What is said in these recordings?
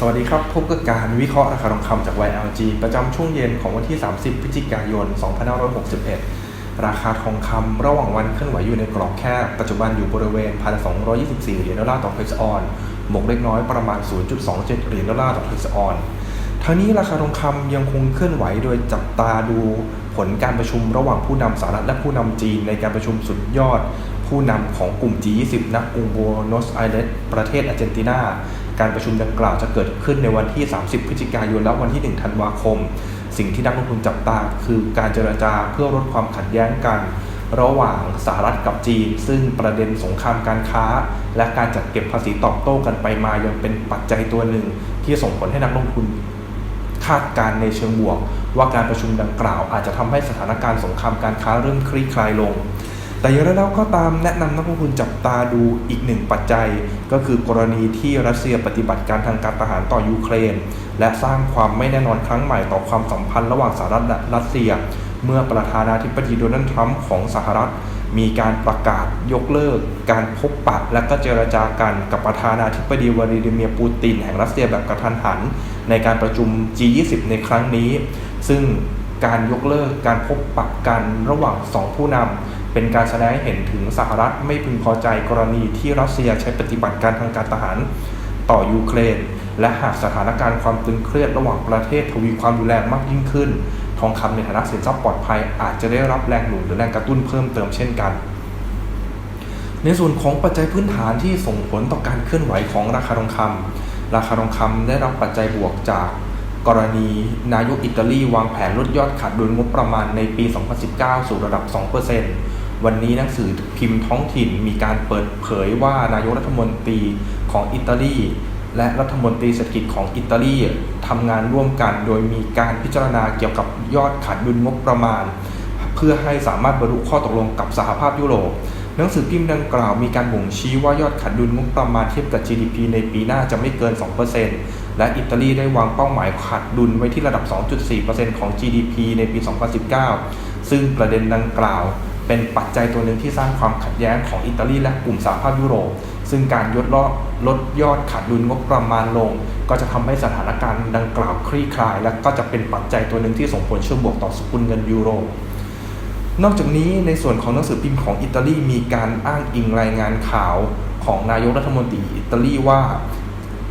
สวัสดีครับ พบกับการวิเคราะห์ราคาทองคำจาก YLG ประจำช่วงเย็นของวันที่ 30 พฤศจิกายน 2561 ราคาทองคำระหว่างวันเคลื่อนไหวอยู่ในกรอบแคบ ปัจจุบันอยู่บริเวณ 1,224 เหรียญดอลลาร์ต่อเฮกซ์ออนบวกเล็กน้อยประมาณ 0.27 เหรียญดอลลาร์ต่อเฮกซ์ออนทั้งนี้ราคาทองคำยังคงเคลื่อนไหวโดยจับตาดูผลการประชุมระหว่างผู้นำสหรัฐและผู้นำจีนในการประชุมสุดยอดผู้นำของกลุ่ม G20 ณกรุงโบโนสไอเรสประเทศอาร์เจนตินา การประชุมดังกล่าวจะเกิดขึ้นในวันที่ 30 พฤศจิกายนและวันที่ 1 ธันวาคม สิ่งที่นักลงทุนจับตา คือการเจรจาเพื่อลดความขัดแย้งกัน ระหว่างสหรัฐกับจีน ซึ่งประเด็นสงครามการค้า และการจัดเก็บภาษีตอบโต้กันไปมายังเป็นปัจจัยตัวหนึ่ง ที่ส่งผลให้นักลงทุนคาดการในเชิงบวก ว่าการประชุมดังกล่าวอาจจะทำให้สถานการณ์สงครามการค้าเริ่มคลี่คลายลง แต่อย่างไรแล้วก็ตามแนะนำนักลงทุนจับตาดูอีกหนึ่งปัจจัย ก็คือกรณีที่รัสเซียปฏิบัติการทางการทหารต่อยูเครน และสร้างความไม่แน่นอนครั้งใหม่ต่อความสัมพันธ์ระหว่างสหรัฐและรัสเซีย เมื่อประธานาธิบดีโดนัลด์ทรัมป์ของสหรัฐ มีการประกาศยกเลิก การพบปะและก็เจรจากันกับประธานาธิบดีวลาดิเมียร์ปูตินแห่งรัสเซียแบบกระทันหัน ในการประชุม G20 ในครั้งนี้ ซึ่ง การยกเลิกการพบปะกันระหว่างสองผู้นำเป็นการแสดงให้เห็นถึงสหรัฐไม่พึงพอใจกรณีที่รัสเซียใช้ปฏิบัติการทางการทหารต่อยูเครน และหากสถานการณ์ความตึงเครียดระหว่างประเทศทวีความรุนแรงมากยิ่งขึ้น ทองคำในฐานะสินทรัพย์ปลอดภัย อาจจะได้รับแรงหนุนหรือแรงกระตุ้นเพิ่มเติมเช่นกัน ในส่วนของปัจจัยพื้นฐานที่ส่งผลต่อการเคลื่อนไหวของราคาทองคำราคาทองคำได้รับปัจจัยบวกจาก กรณีนายกอิตาลีวางแผนลดยอดขาดดุลงบประมาณในปี 2019 สู่ระดับ 2%วันนี้หนังสือพิมพ์ท้องถิ่นมีการเปิดเผยว่านายกรัฐมนตรีของอิตาลีและรัฐมนตรีเศรษฐกิจของอิตาลีทำงานร่วมกัน โดยมีการพิจารณาเกี่ยวกับยอดขาดดุลงบประมาณ เพื่อให้สามารถบรรลุข้อตกลงกับสหภาพยุโรป หนังสือพิมพ์ดังกล่าวมีการบ่งชี้ว่ายอดขาดดุลงบประมาณเทียบกับ GDP ในปีหน้าจะไม่เกิน 2%และอิตาลีได้วางเป้าหมายขาดดุลไว้ที่ระดับ 2.4%ของ GDP ในปี 2019 ซึ่งประเด็นดังกล่าวเป็นปัจจัยตัวหนึ่งที่สร้างความขัดแย้งของอิตาลีและกลุ่มสหภาพยุโรป ซึ่งการยดลดลดยอดขาดดุลงบประมาณลง ก็จะทำให้สถานการณ์ดังกล่าวคลี่คลาย และก็จะเป็นปัจจัยตัวหนึ่งที่ส่งผลเชิงบวกต่อสกุลเงินยูโร นอกจากนี้ในส่วนของหนังสือพิมพ์ของอิตาลีมีการอ้างอิงรายงานข่าวของนายกรัฐมนตรีอิตาลีว่า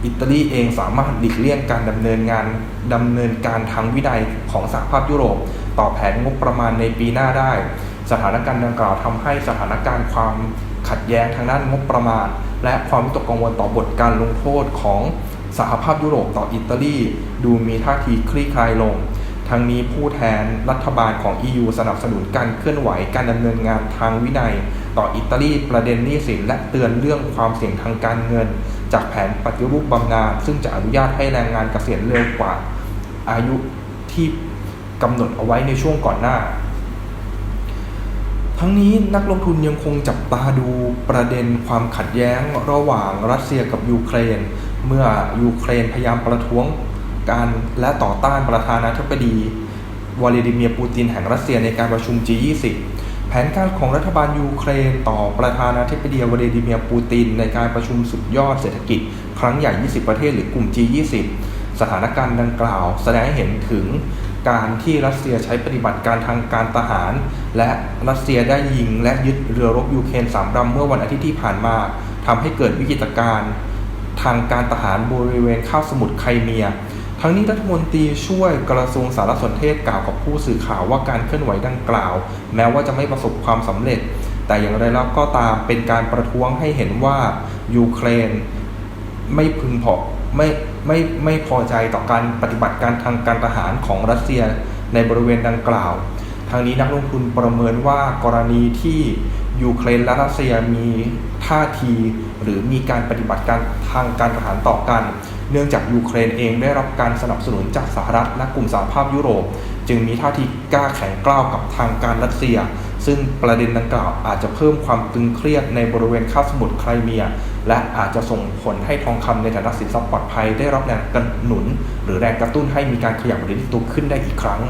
อิตาลีเองสามารถหลีกเลี่ยงการดำเนินงานดำเนินการทางวินัยของสหภาพยุโรป ต่อแผนงบประมาณในปีหน้าได้ สถานการณ์ดังกล่าวทำให้สถานการณ์ความขัดแย้งทางด้านงบประมาณ และความวิตกกังวลต่อบทการลงโทษของสหภาพยุโรปต่ออิตาลี ดูมีท่าทีคลี่คลายลง ทั้งนี้ผู้แทนรัฐบาลของ EU สนับสนุนการเคลื่อนไหวการดำเนินงานทางวินัย ต่ออิตาลีประเด็นหนี้สินและเตือนเรื่องความเสี่ยงทางการเงิน จากแผนปฏิรูปบำนาญซึ่งจะอนุญาตให้แรงงานเกษียณเร็วกว่าอายุที่กำหนดเอาไว้ในช่วงก่อนหน้า ทั้งนี้นักลงทุนยังคงจับตาดูประเด็นความขัดแย้งระหว่างรัสเซียกับยูเครน เมื่อยูเครนพยายามประท้วง การและต่อต้านประธานาธิบดีวลาดิเมียร์ปูตินแห่งรัสเซียในการประชุม G20 แผนการของรัฐบาลยูเครนต่อประธานาธิบดีวลาดิเมียร์ปูตินในการประชุมสุดยอดเศรษฐกิจ ครั้งใหญ่ 20 ประเทศหรือกลุ่ม G20 สถานการณ์ดังกล่าว แสดงให้เห็นถึงการที่รัสเซียใช้ปฏิบัติการทางการทหาร และรัสเซียได้ยิงและยึดเรือรบยูเครนสามลำเมื่อวันอาทิตย์ที่ผ่านมาทำให้เกิดวิกฤตการณ์ทางการทหารบริเวณข้าวสมุทรไครเมีย ทั้งนี้รัฐมนตรีช่วยกระทรวงสารสนเทศกล่าวกับผู้สื่อข่าวว่าการเคลื่อนไหวดังกล่าว แม้ว่าจะไม่ประสบความสำเร็จ แต่อย่างไรแล้วก็ตามเป็นการประท้วงให้เห็นว่ายูเครนไม่พึงพอไม่ไม่ไม่พอใจต่อการปฏิบัติการทางการทหารของรัสเซียในบริเวณดังกล่าว ทางนี้นักลงทุนประเมินว่ากรณีที่ยูเครนและรัสเซียมีท่าที หรือมีการปฏิบัติการทางการทหารต่อกัน เนื่องจากยูเครนเองได้รับการสนับสนุนจากสหรัฐและกลุ่มสหภาพยุโรป จึงมีท่าทีกล้าแข็งกล้าวกับทางการรัสเซีย ซึ่งประเด็นดังกล่าวอาจจะเพิ่มความตึงเครียดในบริเวณคาบสมุทรไครเมีย และอาจจะส่งผลให้ทองคำในฐานะสินทรัพย์ปลอดภัยได้รับแรงกระหนุน หรือแรงกระตุ้นให้มีการขยับเหรียญตัวขึ้นได้อีกครั้ง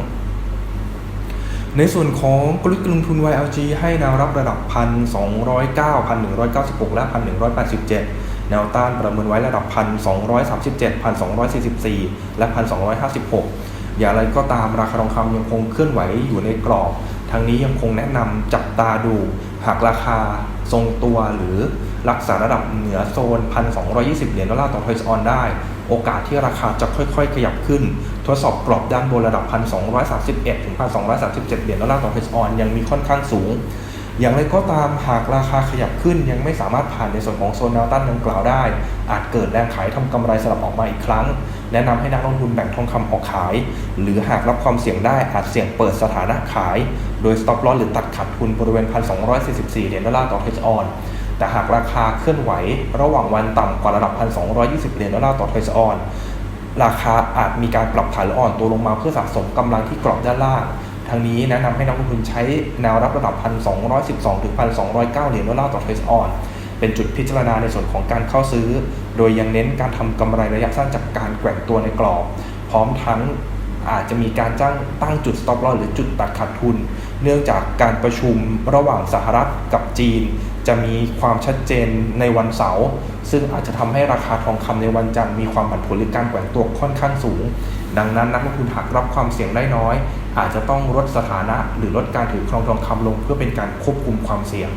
ในส่วนของกลยุทธ์ลงทุน YLG ให้แนวรับระดับ 1,209 1,196 และ 1,187 แนวต้านประเมินไว้ระดับ 1,237 1,244 และ 1,256 อย่างไรก็ตามราคาทองคำยังคงเคลื่อนไหวอยู่ในกรอบทางนี้ยังคงแนะนำจับตาดู หากราคาทรงตัวหรือรักษาระดับเหนือโซน 1,220 เหรียญดอลลาร์ต่อทอยส์ออนได้ โอกาสที่ราคาจะค่อยๆ ขยับขึ้น ทดสอบกรอบด้านบนระดับ 1,231 ถึง 1,237 เหรียญดอลลาร์ต่อทอยส์ออนยังมีค่อนข้างสูง อย่างไรก็ตามหากราคาขยับขึ้นยังไม่สามารถผ่านในส่วนของโซนแนวต้านดังกล่าวได้ อาจเกิดแรงขายทำกำไรสลับออกมาอีกครั้ง แนะนำให้นักลงทุนแบ่งทองคำออกขาย หรือหากรับความเสี่ยงได้อาจเสี่ยงเปิดสถานะขาย โดย stop loss หรือตัดขาดทุนบริเวณ 1,244เหรียญดอลลาร์ต่อเทสออนแต่หากราคาเคลื่อนไหว ระหว่างวันต่ำกว่าระดับ 1,220เหรียญดอลลาร์ต่อเทสออนราคาอาจมีการปรับฐานออ่อนตัวลงมาเพื่อสะสมกำลังที่กรอบด้านล่าง ทางนี้แนะนำให้นักลงทุนใช้แนวรับระดับ 1,212 ถึง 1,209 เหรียญดอลลาร์ต่อเทสออน เป็นจุดพิจารณาในส่วนของการเข้าซื้อ โดยยังเน้นการทำกำไรระยะสั้นจากการแกว่งตัวในกรอบ พร้อมทั้ง อาจจะมีการจ้างตั้งจุด stop loss หรือจุดตัดขาดทุน เนื่องจากการประชุมระหว่างสหรัฐกับจีน จะมีความชัดเจนในวันเสาร์ซึ่งอาจจะทำให้ราคาทองคำในวันจันทร์มีความผันผวนหรือการแกว่งตัวค่อนข้างสูง ดังนั้นนักลงทุนหากรับความเสี่ยงได้น้อย อาจจะต้องลดสถานะ หรือลดการถือครองทองคำลง เพื่อเป็นการควบคุมความเสี่ยง